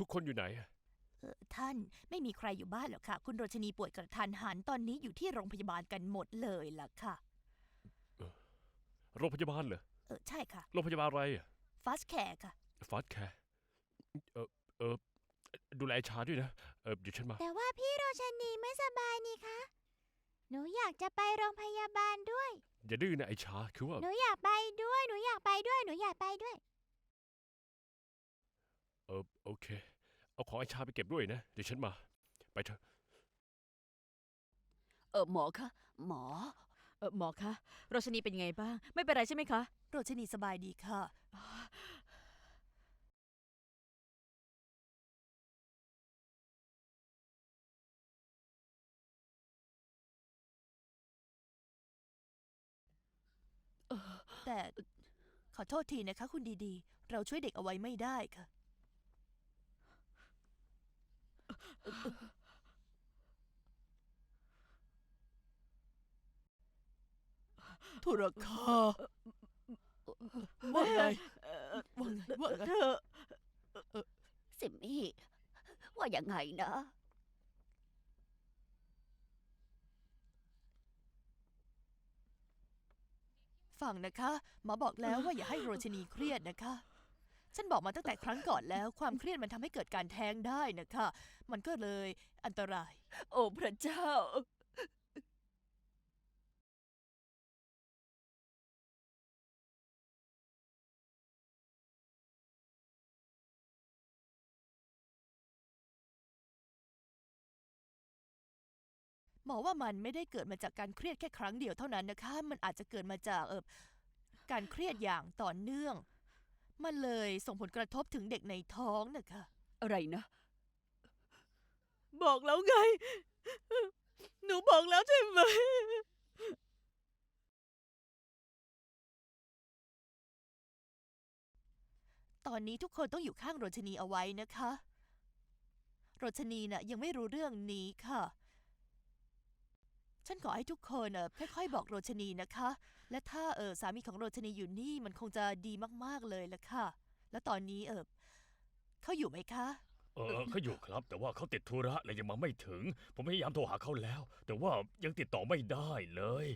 ทุกคนอยู่ไหนอะเออท่านไม่มีใครอยู่บ้านหรอกค่ะ คุณโรชนีป่วยกระทันหันตอนนี้อยู่ที่โรงพยาบาลกันหมดเลยล่ะค่ะ โรงพยาบาลเหรอ เออใช่ค่ะโรงพยาบาลอะไรอะฟาสแคร์ค่ะ ฟาสแคร์เออเออดูแลไอ้ชาด้วยนะ เออเดี๋ยวฉันมา แต่ว่าพี่โรชนีไม่สบายนี่คะ หนูอยากจะไปโรงพยาบาลด้วย อย่าดื้อนะไอ้ชา คือว่า หนูอยากไปด้วย หนูอยากไปด้วย หนูอยากไปด้วยเออโอเค เอาของไอ้ชาไปเก็บด้วยนะ เดี๋ยวฉันมา ไปเถอะ เออหมอคะหมอ เออหมอคะโรชนีเป็นยังไงบ้าง ไม่เป็นไรใช่ไหมคะ โรชนีสบายดีค่ะ แต่ขอโทษทีนะคะ คุณดีๆ เราช่วยเด็กเอาไว้ไม่ได้ค่ะ ธุรคาว่าไงว่าไงว่าไงเธอสิมมี่ว่ายังไงนะ ฟังนะคะหมอบอกแล้วว่าอย่าให้โรชนีเครียดนะคะ ฉันบอกมาตั้งแต่ครั้งก่อนแล้ว ความเครียดมันทำให้เกิดการแท้งได้นะคะ มันก็เลยอันตราย โอ้พระเจ้า หมอว่ามันไม่ได้เกิดมาจากการเครียดแค่ครั้งเดียวเท่านั้นนะคะ มันอาจจะเกิดมาจากเออการเครียดอย่างต่อเนื่อง มันเลยส่งผลกระทบถึงเด็กในท้องนะคะอะไรนะ บอกแล้วไง หนูบอกแล้วใช่ไหม ตอนนี้ทุกคนต้องอยู่ข้างโรชนีเอาไว้นะคะ โรชนีน่ะยังไม่รู้เรื่องนี้ค่ะ ฉันขอให้ทุกคนเออค่อยๆ บอกโรชนีนะคะ และถ้าเออสามีของโรชนีอยู่นี่มันคงจะดีมากๆเลยละค่ะ แล้วตอนนี้เออเขาอยู่ไหมคะ เออเขาอยู่ครับ แต่ว่าเขาติดธุระและยังมาไม่ถึง ผมพยายามโทรหาเขาแล้ว แต่ว่ายังติดต่อไม่ได้เลย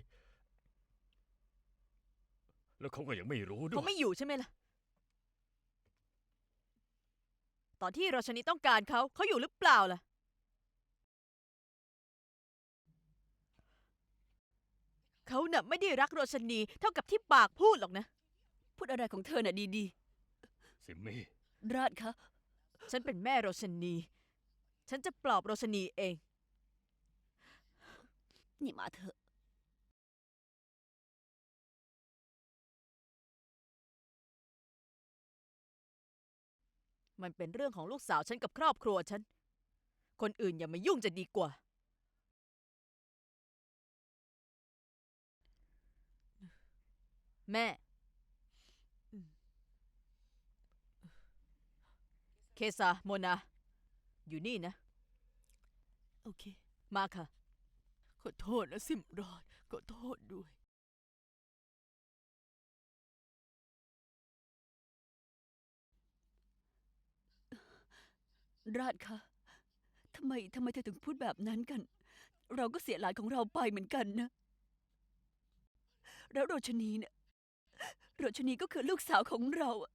แล้วเขาก็ยังไม่รู้ด้เขาวยไม่อยู่ใช่ไหมล่ะ ตอนที่โรชนีต้องการเขาเขาอยู่หรือเปล่าล่ะ เขาน่ะไม่ได้รักโรชนีเท่ากับที่ปากพูดหรอกนะ พูดอะไรของเธอน่ะดีสิมมี่ ๆ ราดคะ ฉันเป็นแม่โรชนี ฉันจะปลอบโรชนีเอง นี่มาเถอะมันเป็นเรื่องของลูกสาวฉันกับครอบครัวฉัน คนอื่นอย่ามายุ่งจะดีกว่า แม่ เคซาโมนา อยู่นี่นะ โอเค มาค่ะ ขอโทษนะสิมรอนขอโทษด้วย ราชคะทำไมทำไมเธอถึงพูดแบบนั้นกัน เราก็เสียหลานของเราไปเหมือนกันนะ แล้วโรชนีเนี่ยโรชนีก็คือลูกสาวของเราอะ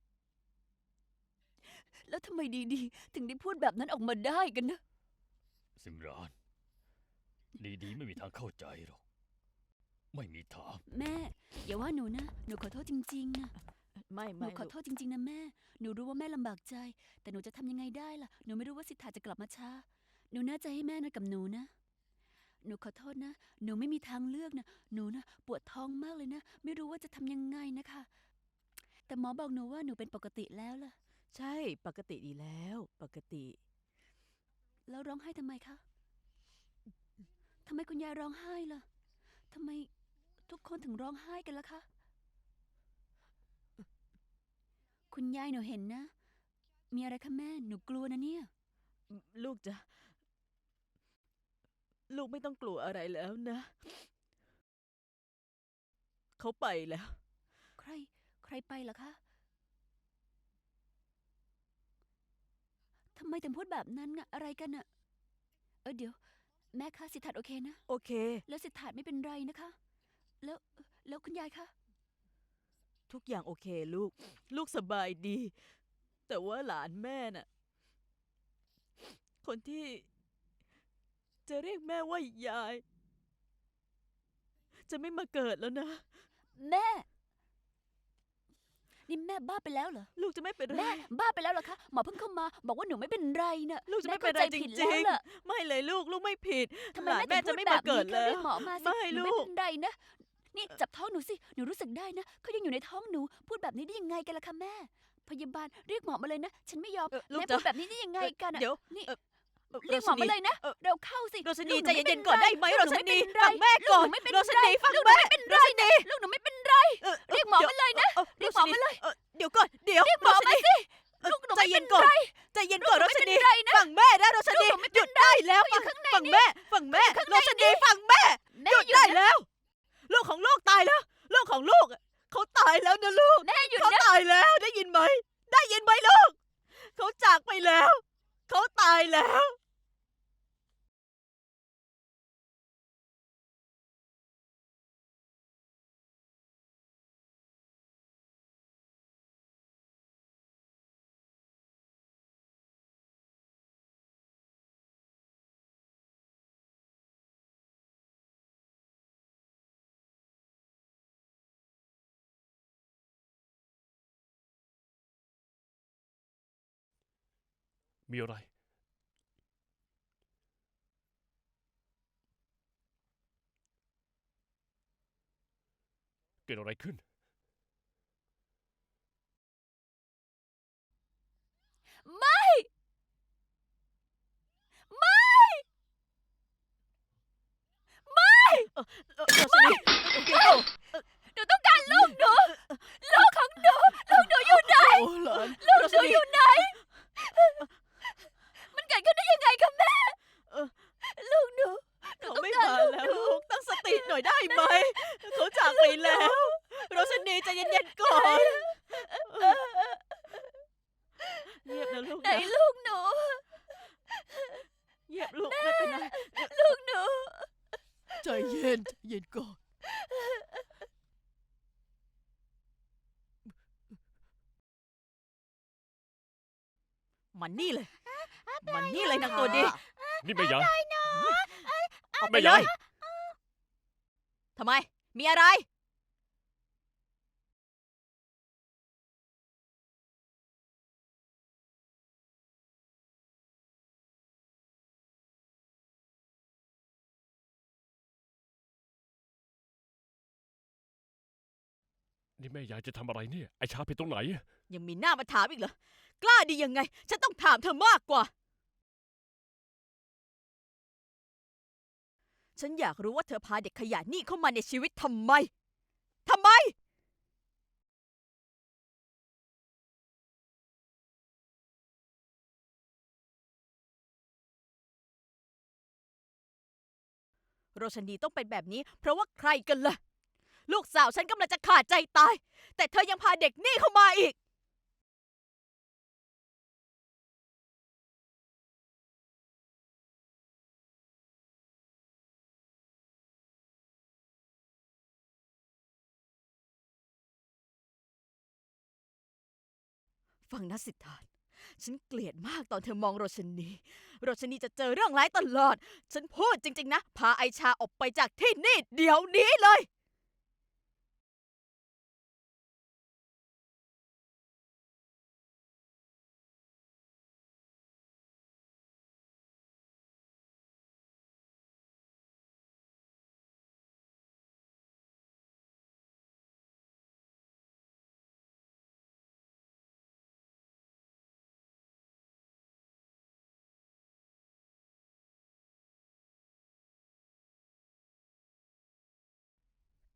แล้วทำไมดีๆ ถึงได้พูดแบบนั้นออกมาได้กันนะสิมราน ดีๆ ไม่มีทางเข้าใจหรอก ไม่มีทาง แม่ อย่าว่าหนูนะ หนูขอโทษจริงๆนะไม่หนูไม่ขอลูกโทษจริง ๆ นะแม่ หนูรู้ว่าแม่ลำบากใจ แต่หนูจะทำยังไงได้ล่ะ หนูไม่รู้ว่าสิทธาจะกลับมาช้า หนูน่าจะให้แม่นะกับหนูนะ หนูขอโทษนะ หนูไม่มีทางเลือกนะ หนูนะปวดท้องมากเลยนะ ไม่รู้ว่าจะทำยังไงนะคะ แต่หมอบอกหนูว่าหนูเป็นปกติแล้วล่ะ ใช่ปกติดีแล้ว ปกติ แล้วร้องไห้ทำไมคะทำไมคุณยายร้องไห้ล่ะทำไมทุกคนถึงร้องไห้กันล่ะคะ คุณยายหนูเห็นนะ มีอะไรคะแม่ หนูกลัวนะเนี่ย ลูกจะ ลูกไม่ต้องกลัวอะไรแล้วนะ เขาไปแล้ว ใคร ใครไปล่ะคะทำไมถึงพูดแบบนั้นอะอะไรกันอะเออเดี๋ยว แม่คะสิทธัตโอเคนะ โอเค แล้วสิทธัตไม่เป็นไรนะคะ แล้วแล้วคุณยายคะ ทุกอย่างโอเคลูก ลูกสบายดี แต่ว่าหลานแม่น่ะ คนที่ จะเรียกแม่ว่ายาย จะไม่มาเกิดแล้วนะ แม่ นี่แม่บ้าไปแล้วเหรอ ลูกจะไม่เป็นไร แม่บ้าไปแล้วเหรอคะ หมอเพิ่งเข้ามา บอกว่าหนูไม่เป็นไรน่ะลูกจะไม่แเป็นไรข้าจผิดริแล้วงล่ะๆไม่เลยลูกลูกไม่ผิด ทำไมหลานแม่แม่ถึจะงพูไม่ดแบมาบเกิดนี้แล้คะวเรียกหมอมาสิไม่หนูลูไม่ก เป็นไรนะ นี่จับท้องหนูสิ หนูรู้สึกได้นะเขายังอยู่ในท้องหนู พูดแบบนี้ได้ยังไงกันล่ะคะแม่ พยาบาลเรียกหมอมาเลยนะ ฉันไม่ยอมเอ่อลูกแม่จะพูดแบบนี้ได้ยังไงกันอะเดี๋ยว นี่เอ่อ เอ่อเรียกหมอมาโรสนีเลยนะเอ่อเร็วเข้าสิโรสนีลูกหใจไม่เย็นป็ๆก่อนได้ไหมลูโรกหสไม่นีเป็นไรฟังแม่ก่อนลูหไม่เป็นโรสไรนีฟังลูกหนูแม่ไม่เป็นโรไรสนีลูกหนูไม่เป็นไรเอ่อเรียกหมอมาเลยนะเอ่อเรียกหมอมาเลยโรสนีเดี๋ยวก่อนเดี๋ยวเรียกหมอโรสมานีสิเอ่อลูกหนูใจไม่เย็เป็นนก่อนไรใจเย็นก่อนลูโรกหนูสไม่นีเป็นไรนะฟังแม่นะโรสนีลูกหนูไม่หเป็ยุนดได้แล้วอยู่ข้างในฟังนี่แม่ฟังแม่ข้างในโรสนีนี่ฟังแม่แม่หยุดหยุดได้นะแล้วลูกของลูกตายแล้วลูกของลูกอะเขาตายแล้วนะลูกแม่หยุดเขานะตายแล้วได้ยินไหมได้ยินไหมลูกเขาจากไปแล้ว เขาตายแล้ว มีอะไร เกิดอะไรขึ้น ไม่เออโรสนีเดี๋ยวหนูต้องการลูกหนู ลูกของหนู ลูกหนูอยู่ไหนโอ้หลานลูกโรหสนูนีอยู่ไหนมันเกิ ดขึ้นได้ยังไงคะแม่เออลูกหนูหนูเขาต้องไม่การมาลูกแล้วหนูลูกตั้งสติหน่อยได้ไหมเขาจากไปแล้วโรสนีใจเย็นๆก่อนเงียบนะลูกไหนนะลูกหนู เงียบลูกไม่เป็นไรลูกหนู ใจเย็นใจเย็นก่อน มันนี่เลย มันนี่เลยนางตัวดี นี่แม่ยายออกไปไม่เลยายยทำไม มีอะไร นี่แม่ยายจะทำอะไรเนี่ย ไอชาผิดตรงไหนอะยังมีหน้ามาถามอีกเหรอ กล้าดียังไง ฉันต้องถามเธอมากกว่า ฉันอยากรู้ว่าเธอพาเด็กขยะนี่เข้ามาในชีวิตทำไม ทำไม โรชนีต้องเป็นแบบนี้ เพราะว่าใครกันล่ะ ลูกสาวฉันกำลังจะขาดใจตาย แต่เธอยังพาเด็กนี่เข้ามาอีก ฟังนะสิทธาฉันเกลียดมากตอนเธอมองโรชนี โรชนีจะเจอเรื่องร้ายตลอด ฉันพูดจริง ๆ นะ พาไอชาออกไปจากที่นี่เดี๋ยวนี้เลย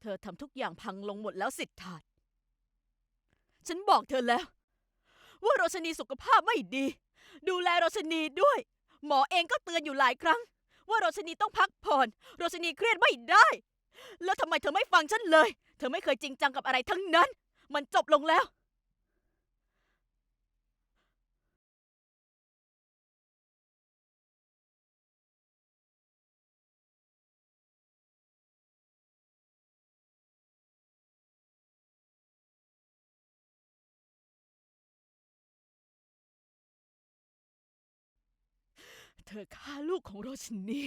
เธอทำทุกอย่างพังลงหมดแล้วสิทธาตฉันบอกเธอแล้ว ว่าโรชนีสุขภาพไม่ดี ดูแลโรชนีด้วย หมอเองก็เตือนอยู่หลายครั้ง ว่าโรชนีต้องพักผ่อน โรชนีเครียดไม่ได้ แล้วทำไมเธอไม่ฟังฉันเลย เธอไม่เคยจริงจังกับอะไรทั้งนั้น มันจบลงแล้ว เธอฆ่าลูกของโรชนี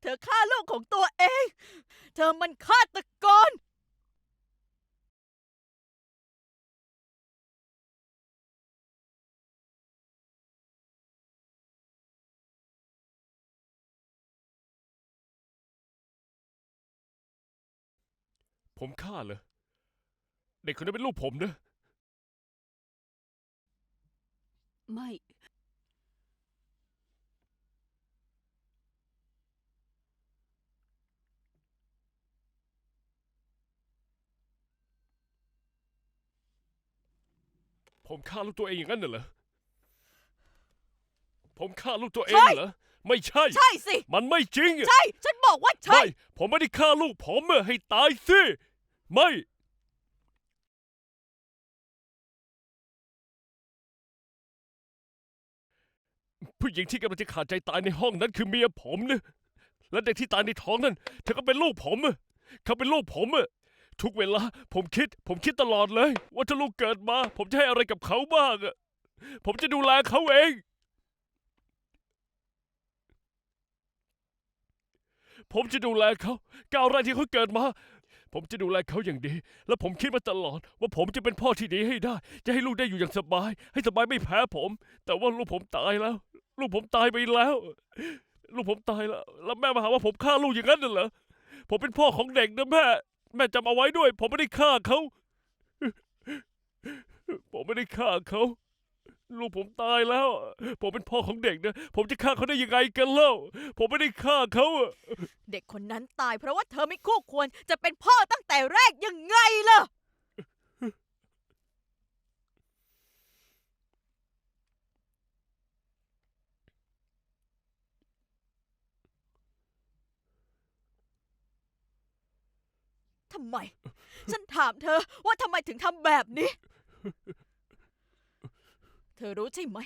เธอฆ่าลูกของตัวเอง เธอมันฆาตกรผมฆ่าเลยเด็กคนนั้นเป็นลูกผมนะไม่ ผมฆ่าลูกตัวเองอย่างนั้นน่ะเหรอ ผมฆ่าลูกตัวเอใช่งเหรอ ไม่ใช่ ใช่สิ มันไม่จริงอะใช่ ฉันบอกว่าใช่ ไม่ ผมไม่ได้ฆ่าลูกผมอะให้ตายสิ ไม่ ผู้หญิงที่กำลังจะขาดใจตายในห้องนั้นคือเมียผมนะ และเด็กที่ตายในท้องนั้นเธอก็เป็นลูกผมอะเขาเป็นลูกผมอะ ทุกเวลา ผมคิด ผมคิดตลอดเลย ว่าถ้าลูกเกิดมา ผมจะให้อะไรกับเขาบ้างอะผมจะดูแลเขาเอง ผมจะดูแลเขาก้าวแรกที่เขาเกิดมา ผมจะดูแลเขาอย่างดี และผมคิดมาตลอด ว่าผมจะเป็นพ่อที่ดีให้ได้ จะให้ลูกได้อยู่อย่างสบาย ให้สบายไม่แพ้ผม แต่ว่าลูกผมตายแล้ว ลูกผมตายไปแล้ว ลูกผมตายแล้ว แล้วแม่มาหาว่าผมฆ่าลูกอย่างนั้นน่ะเหรอผมเป็นพ่อของเด็กนะแม่ แม่จำเอาไว้ด้วย ผมไม่ได้ฆ่าเขา ผมไม่ได้ฆ่าเขา ลูกผมตายแล้ว ผมเป็นพ่อของเด็กนะ ผมจะฆ่าเขาได้ยังไงกันเล่า ผมไม่ได้ฆ่าเขาอะเด็กคนนั้นตายเพราะว่าเธอไม่คู่ควรจะเป็นพ่อตั้งแต่แรกยังไงล่ะำไม ฉันถามเธอว่าทำไมถึงทำแบบนี้ เธอรู้ใช่ไหม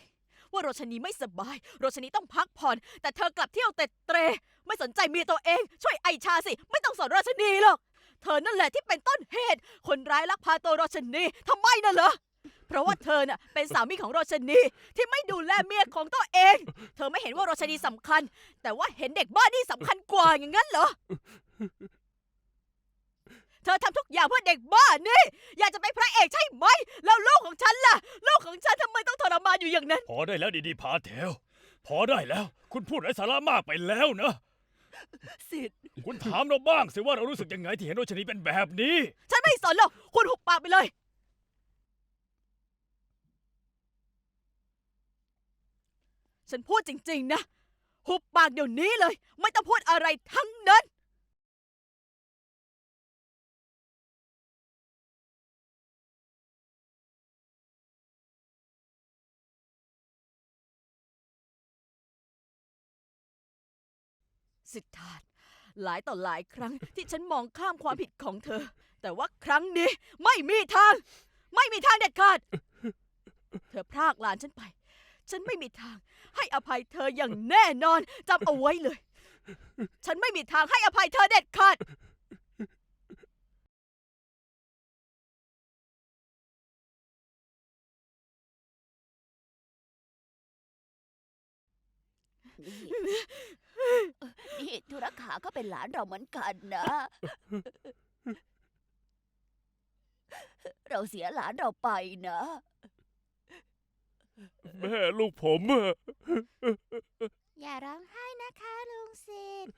ว่าโรชนีไม่สบาย โรชนีต้องพักผ่อน แต่เธอกลับเที่ยวเตะเตร ไม่สนใจเมียตัวเอง ช่วยไอชาสิ ไม่ต้องสอนโรชนีหรอก เธอนั่นแหละที่เป็นต้นเหตุ คนร้ายลักพาตัวโรชนีทำไมน่ะเหรอ เพราะว่าเธอน่ะเป็นสามีของโรชนีที่ไม่ดูแลเมียของตัวเอง เธอไม่เห็นว่าโรชนีสำคัญ แต่ว่าเห็นเด็กบ้านี่สำคัญกว่าอย่างนั้นเหรอ เธอทำทุกอย่างเพื่อเด็กบ้านี่ อยากจะเป็นพระเอกใช่ไหม แล้วลูกของฉันล่ะ ลูกของฉันทำไมต้องทรมานอยู่อย่างนั้น พอได้แล้วดีๆพาเทล พอได้แล้ว คุณพูดไร้สาระมากไปแล้วนะ สิทธิ์ คุณถามเราบ้างสิว่าเรารู้สึกยังไงที่เห็นโรชนีเป็นแบบนี้ ฉันไม่สนหรอก คุณหุบปากไปเลย ฉันพูดจริง ๆ นะ หุบปากเดี๋ยวนี้เลย ไม่ต้องพูดอะไรทั้งนั้น สิทธาตหลายต่อหลายครั้งที่ฉันมองข้ามความผิดของเธอ แต่ว่าครั้งนี้ไม่มีทาง ไม่มีทางเด็ดขาด เธอพรากหลานฉันไป ฉันไม่มีทาง ให้อภัยเธออย่างแน่นอนจำเอาไว้เลย ฉันไม่มีทางให้อภัยเธอเด็ดขาด นี่ธุรขาก็เป็นหลานเราเหมือนกันนะ เราเสียหลานเราไปนะ แม่ลูกผมอะอย่าร้องไห้นะคะลุงสิทธิ์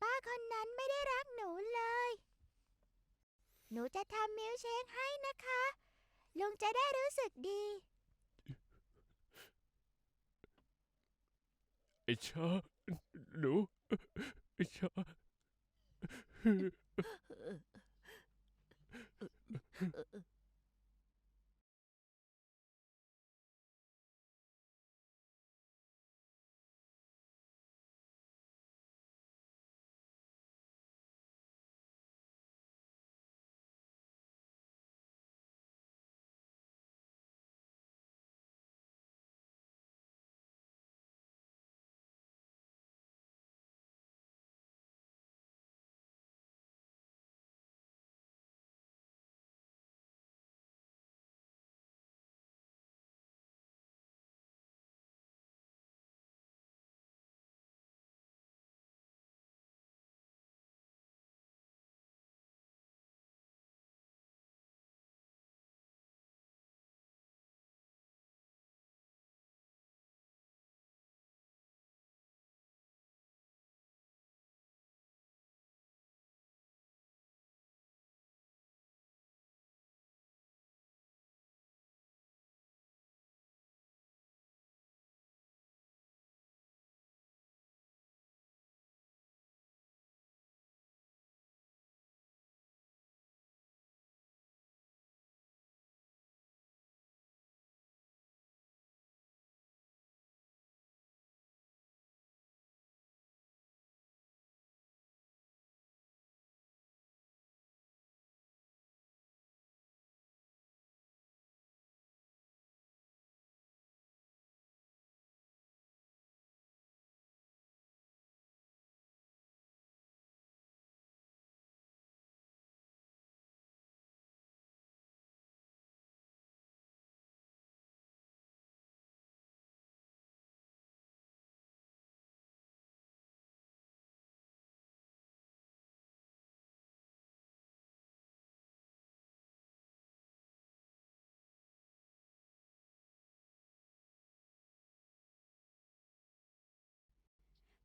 ป้าคนนั้นไม่ได้รักหนูเลย หนูจะทำมิลค์เชคให้นะคะ ลุงจะได้รู้สึกดี อ้ชาหนูไอ้ชา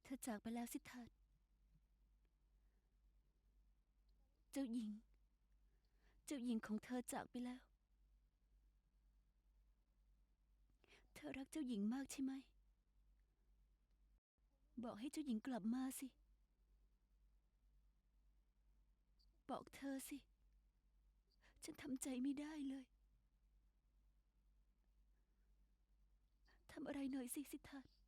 ธอจากไปแล้วสิทธัตเจ้าหญิง เจ้าหญิงของเธอจากไปแล้ว เธอรักเจ้าหญิงมากใช่ไหม บอกให้เจ้าหญิงกลับมาสิ บอกเธอสิ ฉันทำใจไม่ได้เลย ทำอะไรหน่อยสิสิทธัต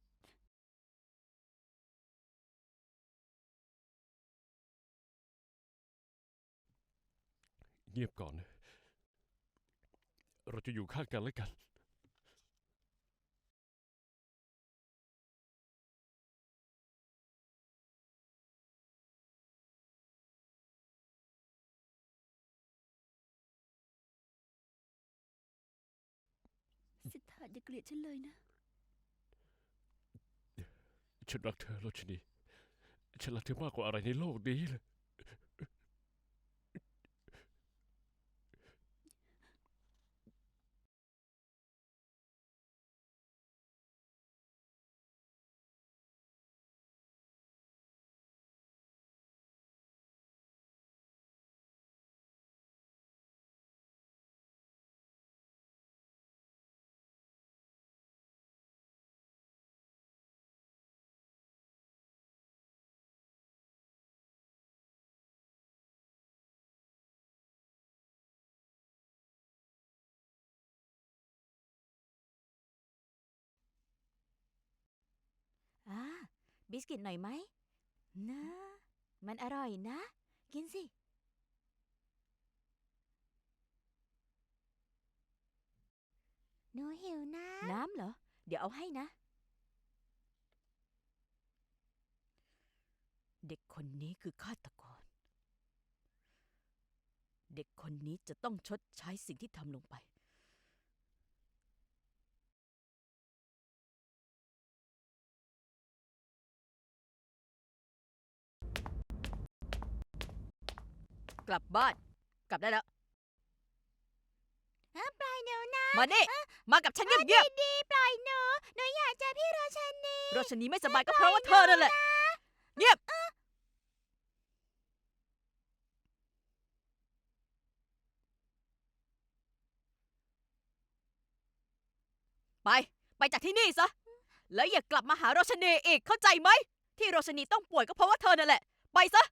เงียบก่อนนะเราจะอยู่ข้างกันและกัน สิทธาอย่าเกลียดฉันเลยนะ ฉันรักเธอโรชนี ฉันรักเธอมากกว่าอะไรในโลกนี้เลย บิสกิตหน่อยไหมนะ มันอร่อยนะ กินสิ หนูหิวน้น้ำเหรอ เดี๋ยวเอาให้นะ เด็กคนนี้คือฆาตกร เด็กคนนี้จะต้องชดใช้สิ่งที่ทำลงไป กลับบ้าน กลับได้แล้วำอะปล่อยหนูนะมานี่มากับฉันเงียบดีๆปล่อยหนูหนูอยากเจอพี่โรชนีๆโรชนีไม่สบายก็เพราะว่าเธอนั่นแหละเงียบไป ไปจากที่นี่ซะ แล้วอย่ากลับมาหาโรชนีอีกเข้าใจไหม ที่โรชนีต้องป่วยก็เพราะว่าเธอนั่นแหละ ไปซะ